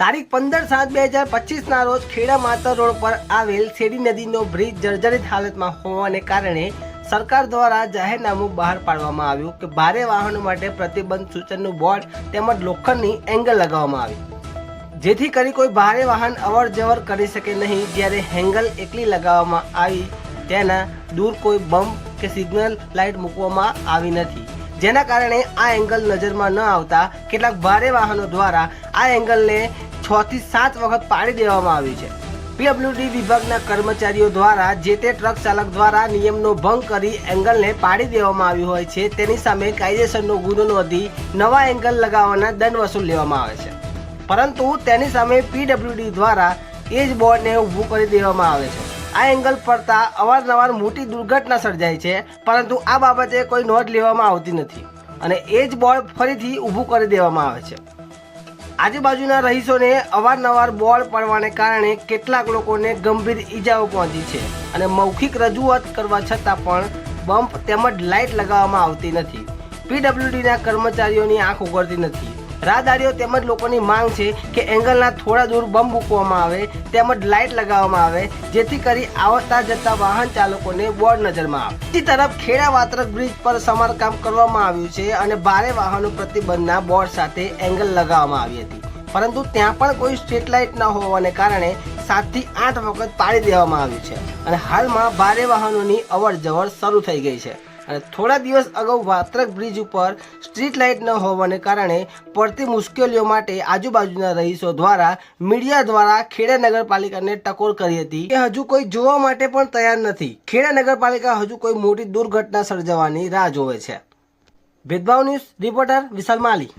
તારીખ પંદર સાત બે હજાર પચીસના રોજ ખેડા માતર રોડ પર આવેલ શેરી નદીનો બ્રિજ જર્જરિત હાલતમાં હોવાને કારણે સરકાર દ્વારા જાહેરનામું બહાર પાડવામાં આવ્યું કે ભારે વાહનો માટે પ્રતિબંધ સૂચનનું બોર્ડ તેમજ લોખંડની એંગલ લગાવવામાં આવી. જેથી કરી કોઈ ભારે વાહન અવર જવર કરી શકે નહીં, જ્યારે હેંગલ એકલી લગાવવામાં આવી, તેના દૂર કોઈ બમ્પ કે સિગ્નલ લાઇટ મૂકવામાં આવી નથી. જેના કારણે આ એંગલ નજરમાં ન આવતા કેટલાક ભારે વાહનો દ્વારા આ એંગલને છ થી સાત વખત પાડી દેવામાં આવ્યું છે. પીડબ્લ્યુડી વિભાગના કર્મચારીઓ દ્વારા જે તે ટ્રક ચાલક દ્વારા નિયમનો ભંગ કરી એંગલને પાડી દેવામાં આવ્યું હોય છે, તેની સામે કાયદેસરનો ગુનો નોંધી નવા એંગલ લગાવવાના દંડ વસૂલ લેવામાં આવે છે. પરંતુ તેની સામે પીડબ્લ્યુડી દ્વારા એ જ બોર્ડને ઊભું કરી દેવામાં આવે છે. આ એંગલ પડતા અવારનવાર મોટી દુર્ઘટના સર્જાય છે, પરંતુ આ બાબતે કોઈ નોંધ લેવામાં આવતી નથી અને એ જ બોર્ડ ફરીથી ઊભું કરી દેવામાં આવે છે. આજુબાજુના રહીશોને અવારનવાર બોર્ડ પડવાને કારણે કેટલાક લોકોને ગંભીર ઈજાઓ પહોંચી છે અને મૌખિક રજૂઆત કરવા છતાં પણ બમ્પ તેમજ લાઇટ લગાવવામાં આવતી નથી. પીડબ્લ્યુડીના કર્મચારીઓની આંખ ઉગડતી નથી. રાહદારીઓ તેમજ લોકોની માંગ છે કે એંગલના થોડા દૂર બમ્બ મૂકવામાં આવે, તેમજ લાઇટ લગાવવામાં આવે, જેથી કરી આવતા જતા વાહન ચાલકોને બોર્ડ નજરમાં આવે. બીજી તરફ ખેડા વાત્રક બ્રિજ પર સમારકામ કરવામાં આવ્યું છે અને ભારે વાહનો પ્રતિબંધના બોર્ડ સાથે એંગલ લગાવવામાં આવી હતી. પરંતુ ત્યાં પણ કોઈ સ્ટ્રીટ લાઇટ ન હોવાને કારણે સાતથી આઠ વખત પાડી દેવામાં આવ્યું છે અને હાલમાં ભારે વાહનોની અવર જવર શરૂ થઈ ગઈ છે. અને થોડા દિવસ અગાઉ વાત્રક બ્રિજ ઉપર સ્ટ્રીટ લાઇટ ન હોવાને કારણે પડતી મુશ્કેલીઓ માટે આજુબાજુના રહીશો દ્વારા, મીડિયા દ્વારા ખેડા નગરપાલિકાને ટકોર કરી હતી કે હજુ કોઈ જોવા માટે પણ તૈયાર નથી. ખેડા નગરપાલિકા હજુ કોઈ મોટી દુર્ઘટના સર્જવાની રાહ જોવે છે. ભેદભાવ ન્યૂઝ, રિપોર્ટર વિશાલ માલી.